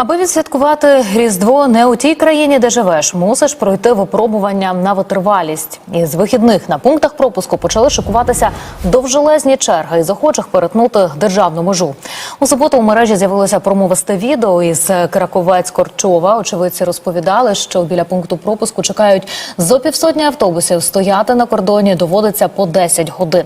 Аби відсвяткувати Різдво не у тій країні, де живеш, мусиш пройти випробування на витривалість. Із вихідних на пунктах пропуску почали шикуватися довжелезні черги із охочих перетнути державну межу. У суботу у мережі з'явилося промовисте відео із Краковець Корчова. Очевидці розповідали, що біля пункту пропуску чекають зо півсотні автобусів. Стояти на кордоні доводиться по 10 годин.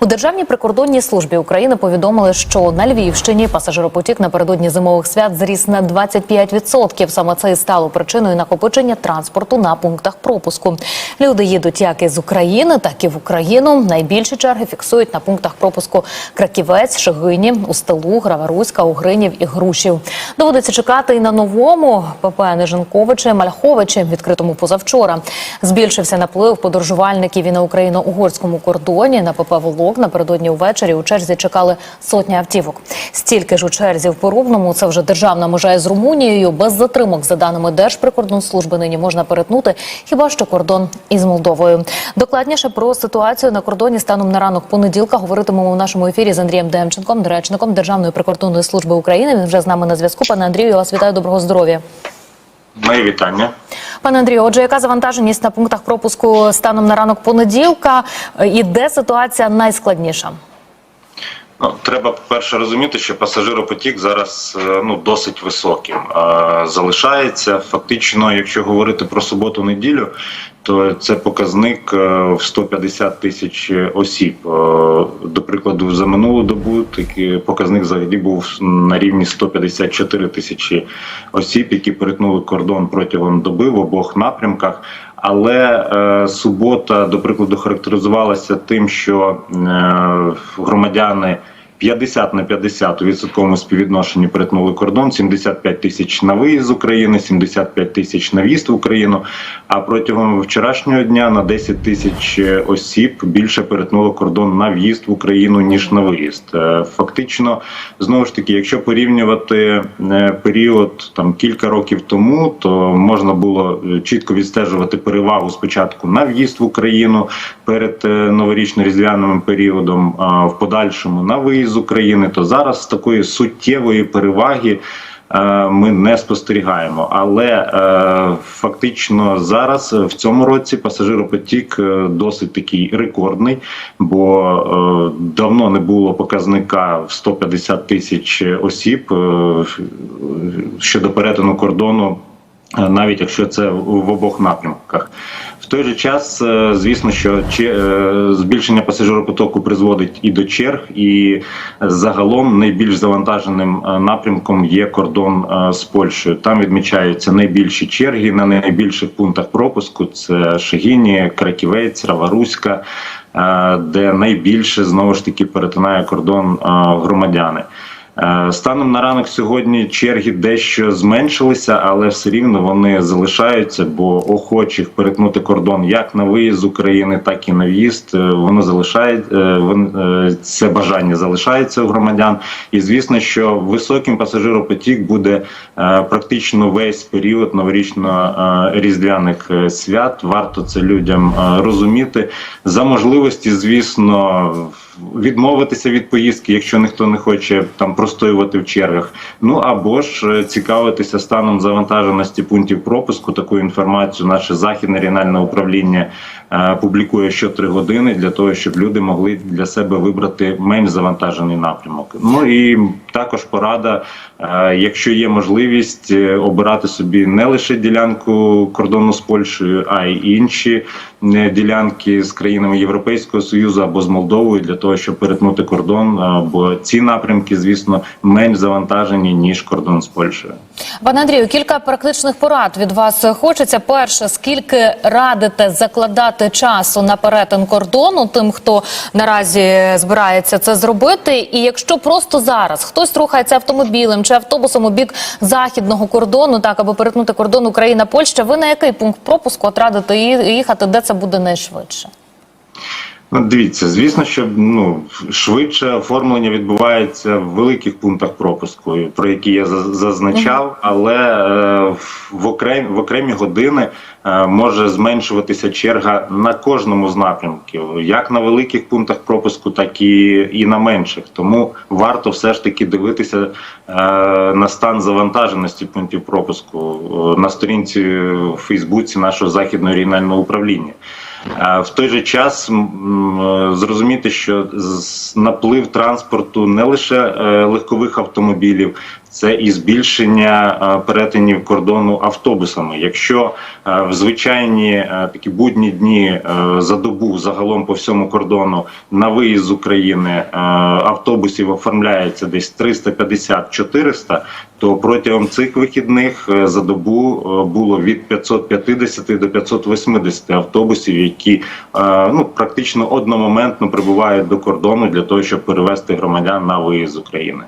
У Державній прикордонній службі України повідомили, що на Львівщині пасажиропотік напередодні зимових свят зріс на 25%. Саме це і стало причиною накопичення транспорту на пунктах пропуску. Люди їдуть як із України, так і в Україну. Найбільші черги фіксують на пунктах пропуску Краківець, Шигині, Устилу, Граваруська, Угринів і Грушів. Доводиться чекати і на новому ПП Нежинковичі, Мальховичі, відкритому позавчора. Збільшився наплив подорожувальників і на україно-угорському кордоні. На ПП Волок напередодні увечері у черзі чекали сотні автівок. Стільки ж у черзі в Порубному. Це вже державна межа із Румунією. Без затримок, за даними Держприкордонслужби, нині можна перетнути хіба що кордон із Молдовою. Докладніше про ситуацію на кордоні станом на ранок понеділка говоритимемо в нашому ефірі з Андрієм Демченком, речником Державної прикордонної служби України. Він вже з нами на зв'язку. Пане Андрію, я вас вітаю. Доброго здоров'я. Мої вітання. Пане Андрію, отже, яка завантаженість на пунктах пропуску станом на ранок понеділка? І де ситуація найскладніша? Ну, треба по-перше розуміти, що пасажиропотік зараз е, ну досить високим е, залишається. Фактично, якщо говорити про суботу-неділю, то це показник е, в 150 тисяч осіб. Е, До прикладу, за минулу добу такий показник взагалі був на рівні 154 тисячі осіб, які перетнули кордон протягом доби в обох напрямках. Але е, субота, до прикладу, характеризувалася тим, що е, громадяни 50 на 50 у відсотковому співвідношенні перетнули кордон, 75 тисяч на виїзд з України, 75 тисяч на в'їзд в Україну. А протягом вчорашнього дня на 10 тисяч осіб більше перетнуло кордон на в'їзд в Україну ніж на виїзд. Е, Фактично, знову ж таки, якщо порівнювати е, період там кілька років тому, то можна було е, чітко відстежувати перевагу спочатку на в'їзд в Україну перед е, новорічно-різдвяним періодом, а в подальшому на виїзд з України, то зараз такої суттєвої переваги. е, Ми не спостерігаємо, але е, фактично зараз е, в цьому році пасажиропотік е, досить такий рекордний, бо е, давно не було показника в 150 тисяч осіб е, щодо перетину кордону навіть якщо це в обох напрямках. В той же час, е, звісно, що е, збільшення пасажиропотоку призводить і до черг, і загалом найбільш завантаженим е, напрямком є кордон з Польщею. Там відмічаються найбільші черги на найбільших пунктах пропуску: це Шегіні, Краківець, Раваруська, де найбільше знову ж таки перетинає кордон громадяни. Е, Станом на ранок сьогодні черги дещо зменшилися, але все рівно вони залишаються, бо охочих перетнути кордон як на виїзд з України, так і на в'їзд. е, Воно залишає е, це бажання залишається у громадян. І звісно, що високим пасажиропотік буде практично весь період новорічно-різдвяних свят. Варто це людям розуміти. За можливості, звісно, відмовитися від поїздки, якщо ніхто не хоче там простоювати в чергах. Ну або ж е, цікавитися станом завантаженості пунктів пропуску. Таку інформацію наше західне регіональне управління е, публікує щотри години для того, щоб люди могли для себе вибрати менш завантажений напрямок. Ну і також порада, якщо є можливість е, обирати собі не лише ділянку кордону з Польщею, а й інші е, ділянки з країнами Європейського союзу або з Молдовою для того, щоб перетнути кордон. е, Бо ці напрямки, звісно, менш завантажені ніж кордон з Польщею. Пане Андрію, кілька практичних порад від вас хочеться. Перше, скільки радите закладати часу на перетин кордону тим, хто наразі збирається це зробити, і якщо просто зараз хтось рухається автомобілем чи автобусом у бік західного кордону, так аби перетнути кордон Україна Польща, ви на який пункт пропуску отрадите їхати, де це буде найшвидше? Ну, дивіться, звісно, що ну швидше оформлення відбувається в великих пунктах пропуску, про які я за- зазначав, але е, в окремі в окремі години е, може зменшуватися черга на кожному з напрямків, як на великих пунктах пропуску, так і, і на менших. Тому варто все ж таки дивитися е, на стан завантаженості пунктів пропуску е, на сторінці в Фейсбуці нашого західного регіонального управління. В той же час зрозуміти, що наплив транспорту не лише е, легкових автомобілів, це і збільшення е, перетинів кордону автобусами. Якщо е, в звичайні е, такі будні дні за добу загалом по всьому кордону на виїзд з України автобусів оформляється десь 350-400, то протягом цих вихідних за добу було від 550 до 580 автобусів, які ну практично одномоментно прибувають до кордону для того, щоб перевезти громадян на виїзд з України.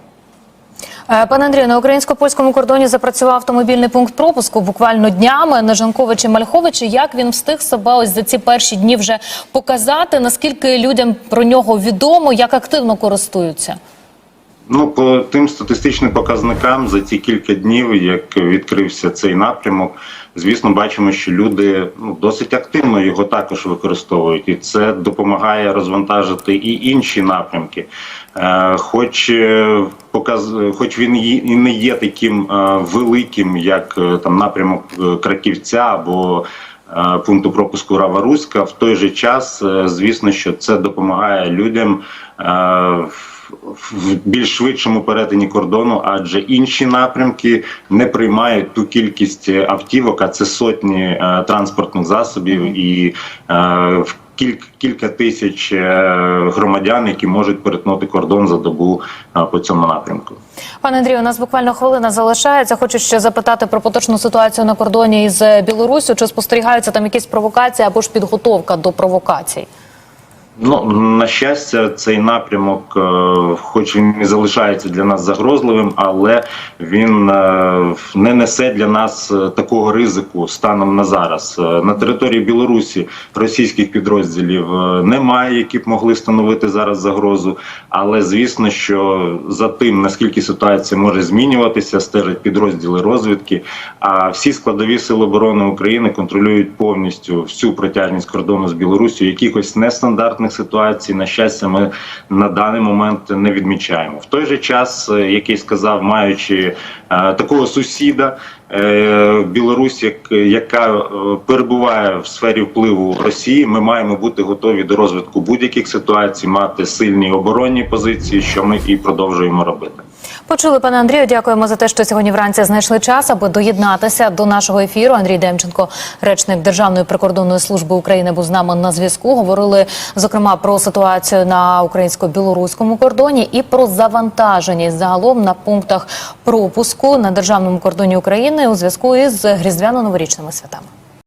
Е, Пане Андрію, на українсько-польському кордоні запрацював автомобільний пункт пропуску буквально днями на Жанковичі Мальховичі. Як він встиг себе ось за ці перші дні вже показати? Наскільки людям про нього відомо, як активно користуються? Ну, по тим статистичним показникам за ці кілька днів, як відкрився цей напрямок, звісно, бачимо, що люди ну досить активно його також використовують, і це допомагає розвантажити і інші напрямки. Е, хоч е, показ, хоч він і не є таким е, великим, як е, там напрямок е, Краківця або е, пункту пропуску Рава Руська, в той же час, е, звісно, що це допомагає людям. е, в- більш швидшому перетині кордону, адже інші напрямки не приймають ту кількість автівок, а це сотні е, транспортних засобів і е, в кілька, кілька тисяч е, громадян, які можуть перетнути кордон за добу е, по цьому напрямку. Пане Андрію, у нас буквально хвилина залишається. Хочу ще запитати про поточну ситуацію на кордоні із Білоруссю. Чи спостерігаються там якісь провокації або ж підготовка до провокацій? Ну на щастя, цей напрямок, е, хоч він і залишається для нас загрозливим, але він е, не несе для нас е, такого ризику станом на зараз. На території Білорусі російських підрозділів немає, які б могли становити зараз загрозу. Але звісно, що за тим наскільки ситуація може змінюватися, стежать підрозділи розвідки. А всі складові сили оборони України контролюють повністю всю протяжність кордону з Білорусі. Якихось нестандартних ситуацій, на щастя, ми на даний момент не відмічаємо. В той же час, е, який сказав, маючи е, такого сусіда. е, Білорусь, як, яка перебуває в сфері впливу Росії, ми маємо бути готові до розвитку будь-яких ситуацій, мати сильні оборонні позиції, що ми і продовжуємо робити. Почули, пане Андрію. Дякуємо за те, що сьогодні вранці знайшли час, аби доєднатися до нашого ефіру. Андрій Демченко, речник Державної прикордонної служби України, був з нами на зв'язку. Говорили зокрема про ситуацію на українсько-білоруському кордоні і про завантаженість загалом на пунктах пропуску на державному кордоні України у зв'язку із різдвяно-новорічними святами.